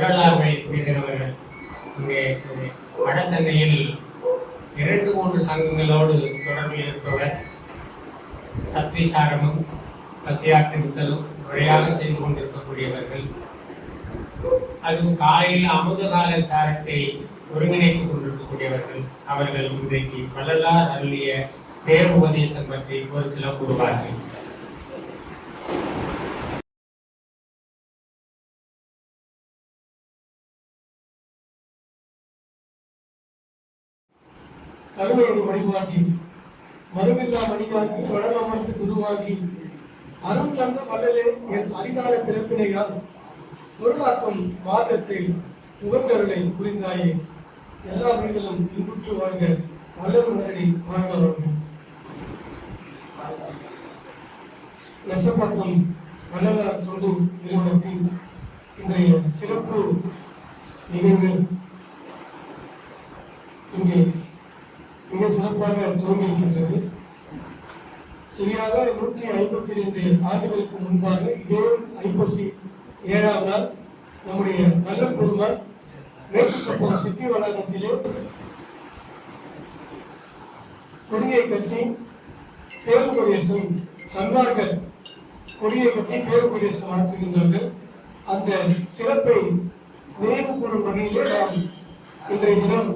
வள்ளலார் இங்கே இரண்டு மூன்று சங்கங்களோடு தொடர்பில் இருப்பவர் சத்விசாரமும் பசியாற்றுதலும் முறையாக செய்து கொண்டிருக்கக்கூடியவர்கள். அதுவும் காலையில் அமுதகால சாரத்தை ஒருங்கிணைத்துக் கொண்டிருக்கக்கூடியவர்கள். அவர்கள் இன்றைக்கு வள்ளலார் அருளிய பேர் உபதேசம் பற்றி ஒரு சில கூறுவார்கள். கருணையை வழிபாகி மறுவில்லா மணியாகி வளரமர்ந்து குருவாகி அருள் தந்த வல்லலே என் அதிகார பிறப்பினையால் பொருளாக்கும் வாதத்தை உகந்தருளை புரிந்தாயே. எல்லா வீடுகளும் இன்புற்று வாழ்க வல்லவர் மரணி வாழ்வார்கள். நெசப்பட்டம் வல்லதார் தொண்டு நிறுவனத்தின் இன்றைய சிறப்பு நிகழ்வு இங்கே மிக சிறப்பாக துவங்கியிருக்கின்றது சரியாக நூற்றி ஐம்பத்தி ரெண்டு ஆண்டுகளுக்கு முன்பாக இதே ஐப்பசி ஏழாம் நாள் நம்முடைய நல்ல பெருமாள் மேற்குப்பட்டம் சித்தி வளாகத்திலே கொடியை கட்டி பேருபதேசம் சன்மார்கள் கொடியை கட்டி பேருபதேசம் ஆற்றுகின்றார்கள் அந்த சிறப்பை நினைவு கூறும் வகையிலே நாம் இன்றைய தினம்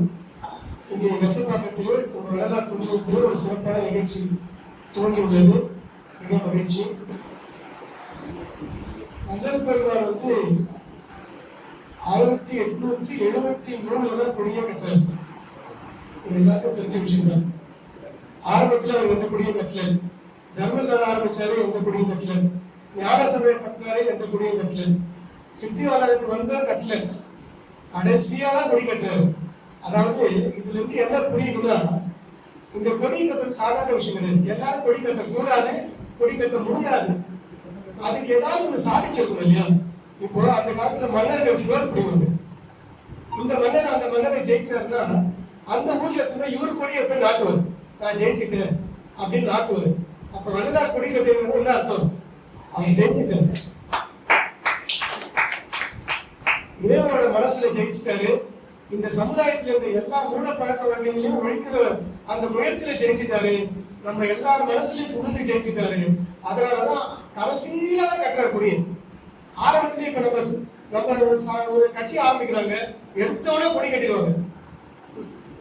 இங்கே நெசப்பாக்கத்திலே ஒரு வரலாற்று துணியத்திலே ஒரு சிறப்பான நிகழ்ச்சி துவங்கியுள்ளது. மிக மகிழ்ச்சி. முதல் பெருமாள் வந்து ஆயிரத்தி எட்நூத்தி எழுபத்தி மூணுல தான் கொடியை கட்டார் எல்லாருக்கும் தெரிஞ்ச விஷயம் தான் ஆரம்பத்துல அவர் எந்த கொடியும் கட்டல. தர்மசாலை ஆரம்பிச்சாரு எந்த கொடியும் கட்டல. ஞான சபையை கட்டினாரு எந்த கொடியும் கட்டல. சித்தி வந்த வந்தா கட்டல. கடைசியா தான் கொடி கட்டுறாரு. அதாவது இதுல இருந்து என்ன புரியுதுன்னா இந்த கொடி கட்டுறது சாதாரண விஷயம் கிடையாது. எல்லாரும் கொடி கட்ட கூடாது கொடி கட்ட முடியாது. அதுக்கு ஏதாவது ஒண்ணு சாதிச்சிருக்கணும் இல்லையா? இப்போ அந்த காலத்துல மன்னர்கள் புகழ் புரிவாங்க இந்த மன்னர் அந்த மன்னரை ஜெயிச்சாருன்னா அந்த ஊர்ல இருந்தா இவர் கொடியை போய் நாட்டுவார். நான் ஜெயிச்சுட்டேன் அப்படின்னு நாட்டுவார். அப்ப வல்லதார் கொடி கட்டிருக்கணும் என்ன அர்த்தம்? அவன் ஜெயிச்சுட்டேன் இறைவனோட மனசுல ஜெயிச்சிட்டாரு. இந்த சமுதாயத்துல இருந்த எல்லா மூட பழக்க வகைகளையும் ஒழிக்கிற அந்த முயற்சியில ஜெயிச்சிட்டாரு. நம்ம எல்லார் மனசுலயும் புகுந்து ஜெயிச்சிட்டாரு. அதனாலதான் கடைசியில தான் கட்டுற கொடி. ஆரம்பத்திலேயே இப்ப நம்ம நம்ம ஒரு கட்சி ஆரம்பிக்கிறாங்க. எடுத்தவொடனே கொடி கட்டிடுவாங்க.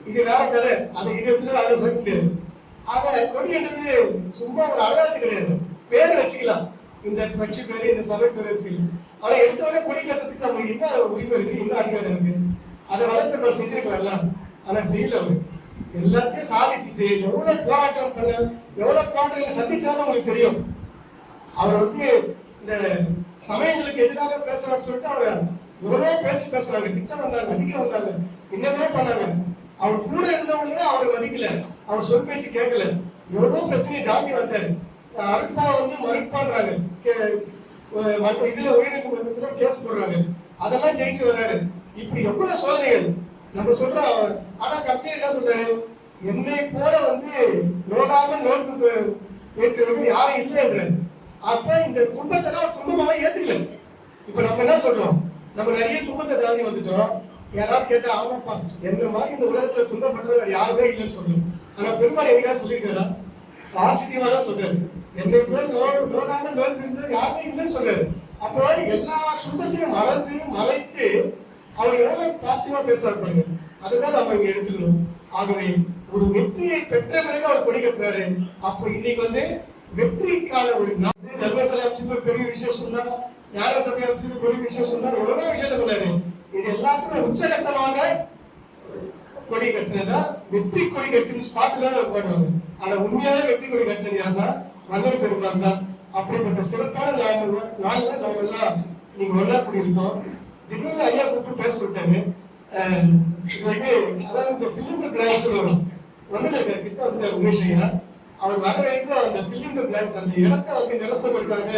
இது வேற கதை. அது இது எப்படி அதை சொல்லிட்டு. ஆக கொடி என்றது சும்மா ஒரு அழகாத்து கிடையாது. பேர் வச்சுக்கலாம். இந்த கட்சி பேரு இந்த சபை பேர் வச்சுக்கலாம். ஆனா எடுத்தவொடனே கொடி கட்டுறதுக்கு நம்மளுக்கு என்ன உரிமை இருக்கு என்ன அதிகாரம் இருக்கு. அதை வளர்த்து செஞ்சிருக்கலாம்ல. ஆனா செய்யல அவரு. எல்லாத்தையும் சாதிச்சுட்டு எவ்வளவு போராட்டம் பண்ண எவ்வளவு போராட்டங்களை சந்திச்சாலும் உங்களுக்கு தெரியும். அவர் வந்து இந்த சமயங்களுக்கு எதிராக பேசுறாரு சொல்லிட்டு அவர் எவ்வளவு பேசி பேசுறாங்க கிட்ட வந்தாங்க அடிக்க வந்தாங்க. என்னவே பண்ணாங்க. அவர் கூட இருந்தவங்களே அவரை மதிக்கல. அவர் சொல் பேச்சு கேட்கல. எவ்வளவு பிரச்சனையை தாண்டி வந்தாரு. அருட்பா வந்து மறுப்பான்றாங்க கே- இதுல உயிரிழப்பு மன்றத்துல கேஸ் போடுறாங்க. அதெல்லாம் ஜெயிச்சு வர்றாரு இப்படி எவ்வளவு சோதனைகள்? நம்ம சொல்றோம் ஆனா கடைசியா என்ன சொல்றாரு என்னை போல வந்து நோடாம நோக்கு ஏற்கிறது யாரும் இல்லைன்ற அப்ப இந்த துன்பத்தை நான் துன்பமாவே ஏத்துக்கல. இப்ப நம்ம என்ன சொல்றோம்? நம்ம நிறைய துன்பத்தை தாண்டி வந்துட்டோம். யாராவது கேட்டா ஆமாப்பா என்ன மாதிரி இந்த உலகத்துல துன்பப்பட்டவர் யாருமே இல்லைன்னு சொல்றோம் ஆனா பெருமாள் எங்கேயா சொல்லியிருக்காரா? பாசிட்டிவா தான் சொல்றாரு. என்னை போல நோ நோடாம நோய் இருந்தது யாருமே இல்லைன்னு சொல்றாரு. அப்போ எல்லா துன்பத்தையும் மறந்து மறைத்து அவர் எவ்வளவு பாசிட்டிவா பேசுறாரு பாருங்க. அதுதான் நம்ம இங்க எடுத்துக்கணும். ஆகவே ஒரு வெற்றியை பெற்ற பிறகு அவர் கொடி கட்டுறாரு. அப்போ இன்னைக்கு வந்து வெற்றிக்கான ஒரு தர்மசலை அமைச்சது பெரிய விசேஷம் தான் ஞான சபை அமைச்சது பெரிய விசேஷம் தான் எவ்வளவு விஷயத்த பண்ணாரு இது எல்லாத்துக்கும் உச்சகட்டமாக கொடி கட்டினதா? வெற்றி கொடி கட்டுன்னு பார்த்துதான் தான் போடுவாங்க ஆனா உண்மையான வெற்றி கொடி கட்டினது யாருன்னா? மதுரை பெருமாள் தான். அப்படிப்பட்ட சிறப்பான நாள் நாள்ல நாம எல்லாம் நீங்க ஒன்னா கூடியிருக்கோம் திடீர்னு ஐயா கூப்பிட்டு பேச விட்டாரு இது வந்து அதாவது இந்த பிலிம் பிளான்ஸ் வந்துட்டு கிட்ட வந்துட்டாரு உமேஷ் ஐயா. அவர் வர வரைக்கும் அந்த பிலிம் பிளான்ஸ் அந்த இடத்தை வந்து நிரப்புவதற்காக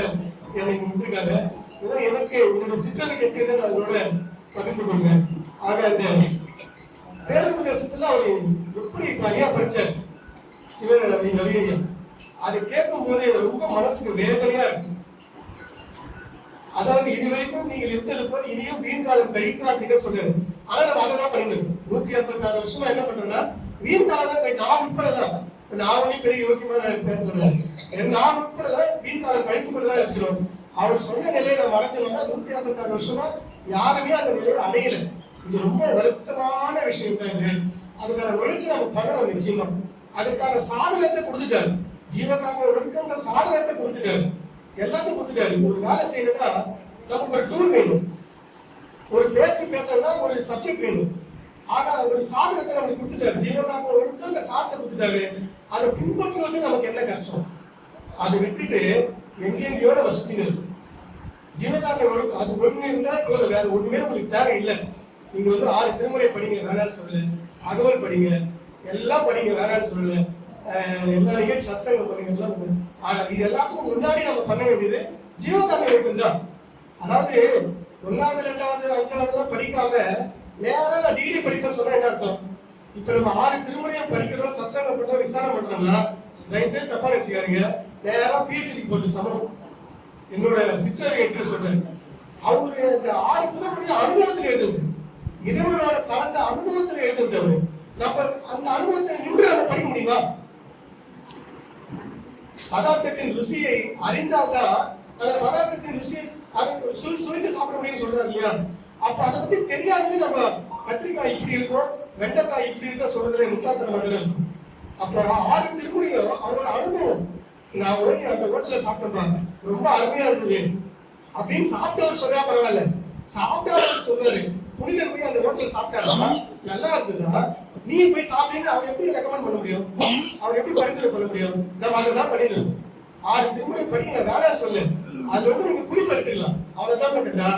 எனக்கு விட்டுருக்காங்க இதான் எனக்கு என்னோட சிற்றலை கேட்கிறத நான் உங்களோட பகிர்ந்து கொள்வேன் ஆக அந்த பேருந்து தேசத்துல அவர் எப்படி ஐயா படிச்சார்? சிவநலவி நவியா அதை கேட்கும் போது ரொம்ப மனசுக்கு வேதனையா இருக்கு. அதாவது இதுவரைக்கும் நீங்கள் இருந்தது போய் இனியும் வீண் காலம் கழிக்காதீங்க சொல்லுங்க. ஆனா நம்ம அதை தான் பண்ணணும். நூத்தி ஐம்பத்தி ஆறு வருஷமா என்ன பண்றோம்னா வீண் காலம் தான் நான் உட்படதான். நான் ஒன்னும் பெரிய யோக்கியமா நான் பேசுறேன் நான் உட்பட வீண் காலம் கழித்துக் கொண்டுதான் இருக்கிறோம். அவர் சொன்ன நிலையை நம்ம அடைஞ்சோம்னா நூத்தி ஐம்பத்தி ஆறு வருஷமா யாருமே அந்த நிலையை அடையல. இது ரொம்ப வருத்தமான விஷயம் தான் இது அதுக்கான முயற்சி நம்ம பண்ணணும் நிச்சயமா. அதுக்கான சாதனத்தை கொடுத்துட்டாரு. ஜீவகாரண ஒழுக்கம்ன்ற சாதனத்தை கொடுத்துட்டாரு. எல்லாத்தையும் கொடுத்துட்டாரு ஒரு வேலை செய்யணும்னா நமக்கு ஒரு டூல் வேணும். ஒரு பேச்சு பேசணும்னா ஒரு சப்ஜெக்ட் வேணும். ஆனா ஒரு சாதனத்தை நமக்கு கொடுத்துட்டாரு. ஜீவகாரண ஒருத்தர் சாதத்தை கொடுத்துட்டாரு. அதை பின்பற்றுவது நமக்கு என்ன கஷ்டம்? அதை விட்டுட்டு எங்கெங்கயோ நம்ம சுத்தினது ஜீவகாரண ஒழுக்கம் அது ஒண்ணு இருந்தா போதும் வேற ஒண்ணுமே உங்களுக்கு தேவை இல்லை நீங்க வந்து ஆறு திருமுறை படிங்க வேணாம்னு சொல்லு. அகவல் படிங்க. எல்லாம் படிங்க வேணாம்னு சொல்லு. எல்லா நிகழ்ச்சி சப்ஸ்கிரைப் பண்ணிக்கலாம் ஆனால் ஆனா இது எல்லாத்துக்கும் முன்னாடி நம்ம பண்ண வேண்டியது ஜீவகாரண ஒழுக்கம் தான் அதாவது ஒன்னாவது ரெண்டாவது அஞ்சாவது படிக்காம நேராக நான் டிகிரி படிப்பேன்னு சொன்னா என்ன அர்த்தம்? இப்ப நம்ம ஆறு திருமுறையை படிக்கிறோம் சத்சங்கம் பண்றோம் விசாரம் பண்றோம்னா தயவுசெய்து தப்பா வச்சுக்காதீங்க நேரா பிஹெச்டி போட்டு சமம். என்னோட சிற்றரை என்று சொல்றேன். அவரு அந்த ஆறு திருமுறையை அனுபவத்தில் எழுதுங்க இறைவனோட கலந்த அனுபவத்தில் எழுதுன்றவர் நம்ம அந்த அனுபவத்தை நின்று நம்ம படிக்க முடியுமா? பதார்த்தத்தின் ருசியை அறிந்தால்தான் அந்த பதார்த்தத்தின் ருசியை அதை சு- சுவைச்சு சாப்பிட முடியும் சொல்றாரு இல்லையா? அப்ப அதை பத்தி தெரியாமலே நம்ம கத்திரிக்காய் இப்படி இருக்கும் வெண்டைக்காய் இப்படி இருக்க சொல்றதுல முட்டாத்தனம் பண்ணுறது அப்ப ஆறு திருமுறையும் அவரோட அனுபவம். நான் போய் அந்த ஹோட்டல்ல சாப்பிட்டேன் ரொம்ப அருமையா இருந்தது. அப்படின்னு சாப்பிட்டவர் சொல்றா பரவாயில்ல. சாப்பிட்டவர் சொல்றாரு புனிதர் போய் அந்த ஹோட்டல்ல சாப்பிட்டாரா? நல்லா இருந்ததா? நீ போய் சாப்பிட்டீங்கன்னு அவர் எப்படி ரெக்கமெண்ட் பண்ண முடியும்? அவர் எப்படி பரிந்துரை பண்ண முடியும்? நம்ம அதை தான் பண்ணிடணும் ஆறு திருமுறை படி நான் சொல்லு. அதுல வந்து நீங்க குறிப்பெடுத்துக்கலாம் தான் பண்ணிட்டா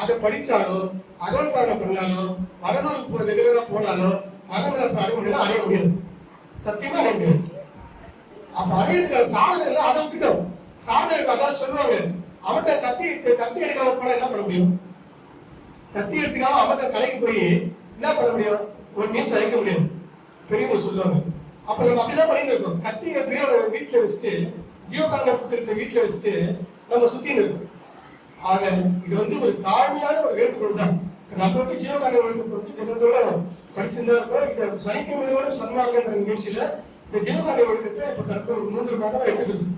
அதை படிச்சாலோ அகவல்பாரம் பண்ணாலோ மகனூர் ரெகுலரா போனாலோ மகனூர் அடைய அடைய முடியாது. சத்தியமா அடைய முடியாது. அப்ப அடையிறதுக்கு சாதனை இல்லை அதை விட்டுட்டோம். சாதனை அதான் சொல்லுவாங்க. அவன்கிட்ட கத்தி கத்தி எடுக்காம போனா என்ன பண்ண முடியும்? கத்தி எடுத்துக்காம அவன்கிட்ட கடைக்கு போய் என்ன பண்ண முடியும்? ஒரு நியூஸ் அழைக்க முடியாது. பெரியவங்க சொல்லுவாங்க. அப்ப நம்ம அப்படிதான் பண்ணிட்டு இருக்கோம். கத்தி எப்படியோ வீட்டுல வச்சுட்டு ஜீவகாரண புத்திரத்தை வீட்டுல வச்சுட்டு நம்ம சுத்தின்னு இருக்கோம். ஆக இது வந்து ஒரு தாழ்மையான ஒரு வேண்டுகோள் தான். நம்ம வந்து ஜீவகாரண வேண்டுகோள் வந்து தினந்தோறும் படிச்சிருந்தா இருக்கோம் இந்த சனிக்கிழமையோட சன்மார்க்கன்ற நிகழ்ச்சியில இந்த ஜீவகாரண ஒழுக்கத்தை இப்ப கடந்த ஒரு மூன்று மாதம் எடுத்துருக்கு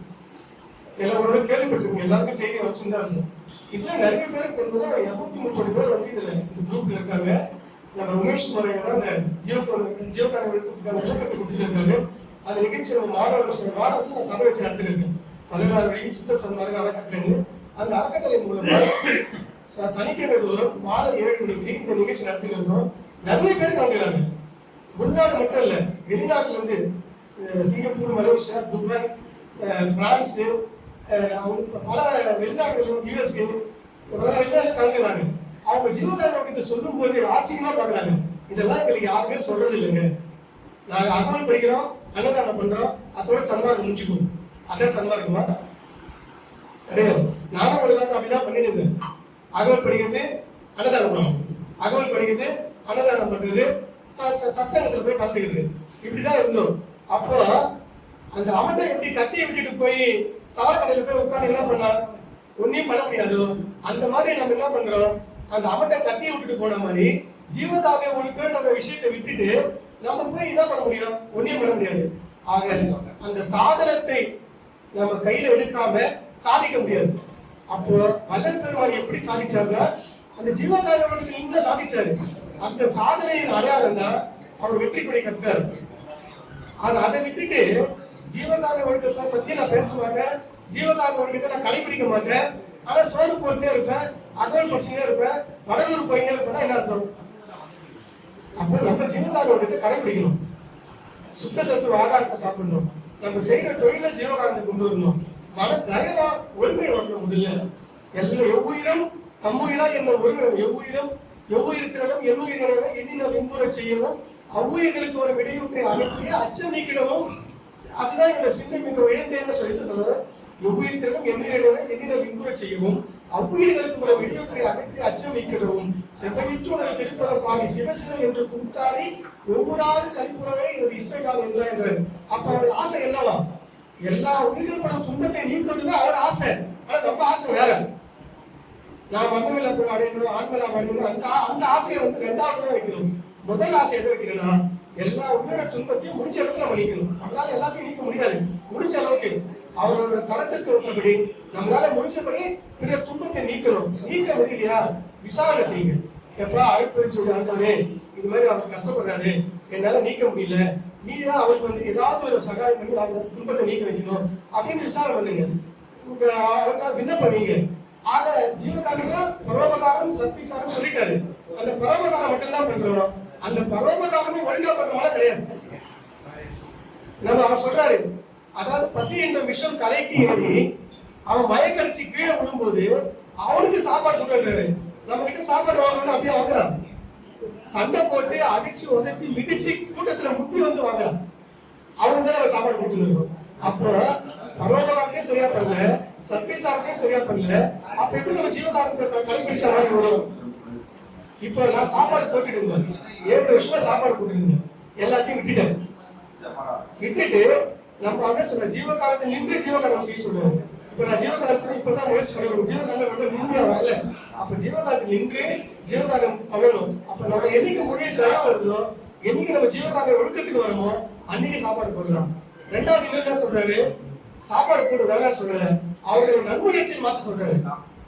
எல்லாரோட கேள்விப்பட்டிருக்கோம். எல்லாருக்கும் செய்தி வச்சுருந்தா இருக்கும் இதுல நிறைய பேருக்கு வந்து இருநூத்தி முப்பது பேர் வந்து இதுல இந்த குரூப்ல இருக்காங்க. நம்ம உமேஷ் முறையான அந்த ஜியோ ஜியோகான விழுப்புரத்துக்கான விளக்கத்தை கொடுத்துருக்காரு அந்த நிகழ்ச்சி நம்ம மாணவர்கள் வாரத்தில் நான் சபை வச்சு நடத்திருக்கேன். பதினாறு சுத்த சன்மார்க்க அறக்கட்டளை அந்த அறக்கட்டளை மூலமாக ச- சனிக்கிழமை தோறும் மாலை ஏழு மணிக்கு இந்த நிகழ்ச்சி நடத்திருந்தோம் நிறைய பேர் கலந்துக்கிறாங்க உள்நாடு மட்டும் இல்ல வெளிநாட்டுல இருந்து சிங்கப்பூர் மலேசியா துபாய் பிரான்ஸ் பல வெளிநாடுகளும் யூஎஸ்ஏ பல வெளிநாடு கலந்துக்கிறாங்க. அவங்க ஜீவகாரண சொல்லும் போது ஆச்சரியமா பாக்குறாங்க இதெல்லாம் எங்களுக்கு யாருமே சொல்றது இல்லைங்க. நாங்க அகவல் படிக்கிறோம் அன்னதானம் பண்றோம் அதோட சன்மார்க்கம் முடிஞ்சு போகுது. அதான் சன்மார்க்கமா? கிடையாது. நானும் ஒரு காலத்துல அப்படிதான் பண்ணிட்டு இருந்தேன் அகவல் படிக்கிறது அன்னதானம் பண்ணுறது அகவல் படிக்கிறது அன்னதானம் பண்றது ச- ச- சத்சங்கத்துல போய் கலந்துக்கிறது இப்படிதான் இருந்தோம். அப்போ அந்த அவன்கிட்ட எப்படி கத்தியை விட்டுட்டு போய் சாவக்கடையில போய் உட்கார்ந்து என்ன பண்ணா ஒன்னையும் பண்ண முடியாது? அந்த மாதிரி நம்ம என்ன பண்றோம்? அந்த அவன்கிட்ட கத்தியை விட்டுட்டு போன மாதிரி ஜீவதாகிய அந்த விஷயத்தை விட்டுட்டு நம்ம போய் என்ன பண்ண முடியும்? ஒன்றையும் பண்ண முடியாது. ஆக அந்த சாதனத்தை நம்ம கையில எடுக்காம சாதிக்க முடியாது. அப்போ வல்லல் பெருமாள் எப்படி சாதிச்சாருன்னா அந்த ஜீவகாரணத்தில் இருந்தா சாதிச்சாரு. அந்த சாதனையின் அடையாளம் தான் அவர் வெற்றி கொடி கட்டார் அது அதை விட்டுட்டு ஜீவகாரண ஒழுக்கத்தை பத்தி நான் பேச மாட்டேன். ஜீவகாரண ஒழுக்கத்தை நான் கடைபிடிக்க மாட்டேன். ஆனா சோறு போட்டுட்டே இருப்பேன். அக்கௌண்ட் படிச்சுட்டே இருப்பேன் வடலூர் போயிட்டே இருப்பேன்னா என்ன அர்த்தம் அப்போ நம்ம ஜீவகாரண கடைபிடிக்கணும் சுத்த சத்து ஆகாரத்தை சாப்பிடணும். நம்ம செய்யற தொழில ஜீவகாரத்தை கொண்டு வரணும். மன தயவா ஒருமை வரணும் முதல்ல எல்லா எவ்வுயிரும் தம்முயிரா என்ன ஒரு எவ்வுயிரும் எவ்வுயிரத்திலும் எண்ணுயிரிடம் எண்ணின இன்புறச் செய்யவும் அவ்வுயிர்களுக்கு ஒரு விடையூற்றை அனுப்பி அச்சம் நீக்கிடவும் அதுதான் என்னோட சிந்தை மிக உயர்ந்தேன்னு சொல்லிட்டு சொல்லுவேன் எவ்வுயிர்த்திலும் எண்ணுயிரிடம் எண்ணின வின்புற செய்யவும் அவ்வுயிர்களுக்கு ஒரு விடையூற்றை அமைத்து அச்சம் வைக்கிடவும் செவ்வையிற்று உனது திருப்பதற்காக பாடி சிவசிவன் என்று கூத்தாடி ஒவ்வொரு கழிப்புறவே என்னுடைய இச்சைக்காக இல்லை என்றார் அப்ப அவருடைய ஆசை என்னவா? எல்லா உயிர்களும் துன்பத்தை நீக்குவதுதான் அவரோட ஆசை. ஆனா நம்ம ஆசை வேற. நான் மன்னவில அடையணும் ஆண்மலாம் அடையணும் அந்த அந்த ஆசையை வந்து ரெண்டாவது தான் வைக்கணும். முதல் ஆசை எது வைக்கணும்னா எல்லா உயிரோட துன்பத்தையும் முடிச்ச இடத்துல நம்ம நீக்கணும். நம்மளால எல்லாத்தையும் நீக்க முடியாது. முடிச்ச அளவுக்கு. அவர்களோட தரத்துக்கு ஒப்பபடி நம்மளால முடிச்சபடி பெரிய துன்பத்தை நீக்கணும். நீக்க முடியலையா? விசாரணை செய்யுங்க. எப்பா அழைப்பு சொல்லி ஆண்டவரே இது மாதிரி அவர் கஷ்டப்படுறாரு. என்னால நீக்க முடியல. நீ தான் அவருக்கு வந்து ஏதாவது ஒரு சகாயம் பண்ணி அவங்க துன்பத்தை நீக்க வைக்கணும். அப்படின்னு விசாரணை பண்ணுங்க. உங்க அவருக்காக விண்ணப்பீங்க ஆக ஜீவகாரம்னா பரோபகாரம் சக்திசாரம் சொல்லிட்டாரு. அந்த பரோபகாரம் மட்டும் தான் பண்றோம். அந்த பரோபகாரமும் ஒழுங்கா பண்றோம்னா கிடையாது. நம்ம அவர் சொல்றாரு அதாவது பசி என்ற விஷம் கலைக்கு ஏறி அவன் மயக்கடிச்சு கீழே விழும்போது அவனுக்கு சாப்பாடு கொடுக்குறாரு நம்ம கிட்ட சாப்பாடு வாங்கணும்னு அப்படியே வாங்குறான். சண்டை போட்டு அடிச்சு உதச்சு மிதிச்சு கூட்டத்துல முட்டி வந்து வாங்குறான். அவனுக்கு தான் நம்ம சாப்பாடு கொடுத்துருக்கோம் அப்போ பரோபகாரத்தையும் சரியா பண்ணல சத்யசாரத்தையும் சரியா பண்ணல. அப்ப எப்படி நம்ம ஜீவகாரத்தை கடைபிடிச்ச மாதிரி வரும்? இப்ப நான் சாப்பாடு போட்டுட்டு இருந்தேன். ஏழு வருஷமா சாப்பாடு போட்டுட்டு இருந்தேன். எல்லாத்தையும் விட்டுட்டேன். விட்டுட்டு நம்ம அப்படியே சொல்ற ஜீவகாலத்தை நின்று ஜீவகாலம் செய்ய சொல்லுவோம். இப்ப நான் ஜீவகாலத்துல இப்பதான் முயற்சி பண்ணணும். ஜீவகாலம் வந்து நின்று வரல அப்ப ஜீவகாலத்தில் நின்று ஜீவகாலம் பண்ணணும். அப்ப நம்ம என்னைக்கு முடிய தயார் வருதோ என்னைக்கு நம்ம ஜீவகாலம் ஒழுக்கத்துக்கு வரமோ அன்னைக்கு சாப்பாடு போடலாம். ரெண்டாவது என்ன சொல்றாரு? சாப்பாடு போட்டு வேலை சொல்றாரு. அவர்களை நன்முயற்சியை மாத்த சொல்றாரு.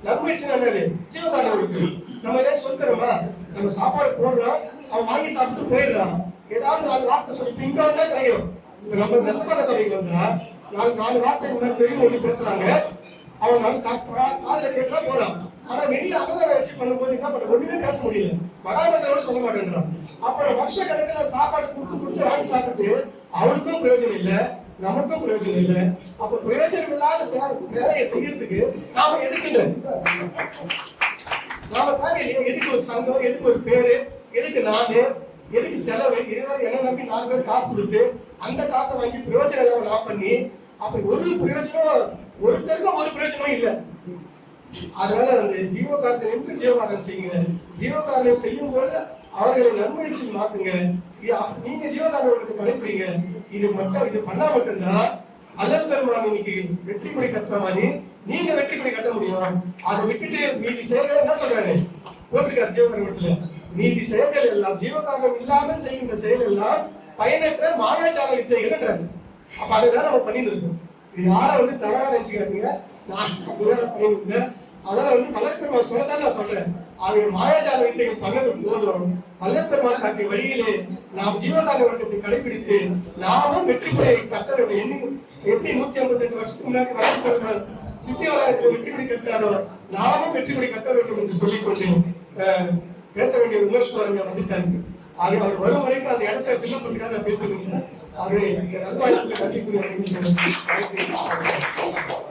நன்முயற்சி என்னது? ஜீவகாலம் இருக்கு நம்ம ஏதாவது சொல்லுறோமா நம்ம சாப்பாடு போடுறோம் அவன் வாங்கி சாப்பிட்டு போயிடுறான். ஏதாவது நாலு வார்த்தை சொல்லி இங்க வந்தா கிடைக்கும். நம்ம ரசமலை சபைக்கு வந்தா நாலு நாலு வார்த்தை முன்னாடி பெரிய ஒன்று பேசுறாங்க. அவன் நாலு கா- கா- காதுல கேட்டா போறான் ஆனா வெளிய அகதார வச்சு பண்ணும்போது என்ன பண்ண ஒண்ணுமே பேச முடியல. மகாமந்திரோட சொல்ல மாட்டேன்றான் அப்புறம் வருஷ கணக்குல சாப்பாடு கொடுத்து கொடுத்து வாங்கி சாப்பிட்டு அவனுக்கும் பிரயோஜனம் இல்லை நமக்கும் பிரயோஜனம் இல்லை. அப்ப பிரயோஜனம் இல்லாத சே- வேலையை செய்யறதுக்கு நாம எதுக்குங்க நாம தாங்க எ- எதுக்கு ஒரு சங்கம் எதுக்கு ஒரு பேரு எதுக்கு நானு எதுக்கு செலவு? இதுவரை என்ன நம்பி நாலு பேர் காசு கொடுத்து அந்த காசை வாங்கி பிரயோஜனம் இல்லாம நான் பண்ணி அப்ப ஒரு பிரயோஜனம் ஒருத்தருக்கும் ஒரு பிரயோஜனமும் இல்லை. அதனால அந்த ஜீவகாரத்தை நின்று ஜீவகாரம் செய்யுங்க. ஜீவகாரம் செய்யும் போது அவர்களை நன்முயற்சி மாத்துங்க. இது அ- நீங்க ஜீவகாரத்தை கடைபிடிங்க இது மட்டும் இது பண்ணா மட்டும்தான் அல்லல் பெருமான் இன்னைக்கு வெற்றி கொடி கட்டுற மாதிரி நீங்க வெற்றி கொடி கட்ட முடியும். அதை விட்டுட்டு மீதி சேர்க்க என்ன சொல்றாரு. போட்டிருக்காரு ஜீவகாரத்துல மீதி செயல்கள் எல்லாம் ஜீவகாரம் இல்லாம செய்கின்ற செயல் எல்லாம் பயனற்ற மாயாஜால வித்தைகள்ன்றாரு அப்ப அதுதான் நம்ம பண்ணிட்டு இருக்கோம். இது யாரை வந்து தவறா நினைச்சுக்காதீங்க நான் அப்படிதான் பண்ணிட்டு அதனால வந்து மலர்பெருமான் சொல்லதான் நான் சொல்றேன். அவங்க மாயாஜால வித்தைகள் பண்ணது போதும். மலர்பெருமான் காட்டிய வழியிலே நாம் ஜீவகால வட்டத்தை கடைபிடித்து நாமும் வெற்றி கொடை கத்த எண்ணி எப்படி நூத்தி ஐம்பத்தி ரெண்டு வருஷத்துக்கு முன்னாடி மலர்பெருமான் சித்தியாலயத்தில் வளாகத்தில் வெற்றி கொடி கட்டாரோ நாமும் வெற்றி கட்ட வேண்டும் என்று சொல்லிக்கொண்டு பேச வேண்டிய விமர்சனம் வந்துட்டாங்க ஆகவே அவர் வரும் வரைக்கும் அந்த இடத்தை ஃபில்அப் பண்ணுறதுக்காக நான் பேசுகிறேன் அவரை நல்ல வாய்ப்புகளை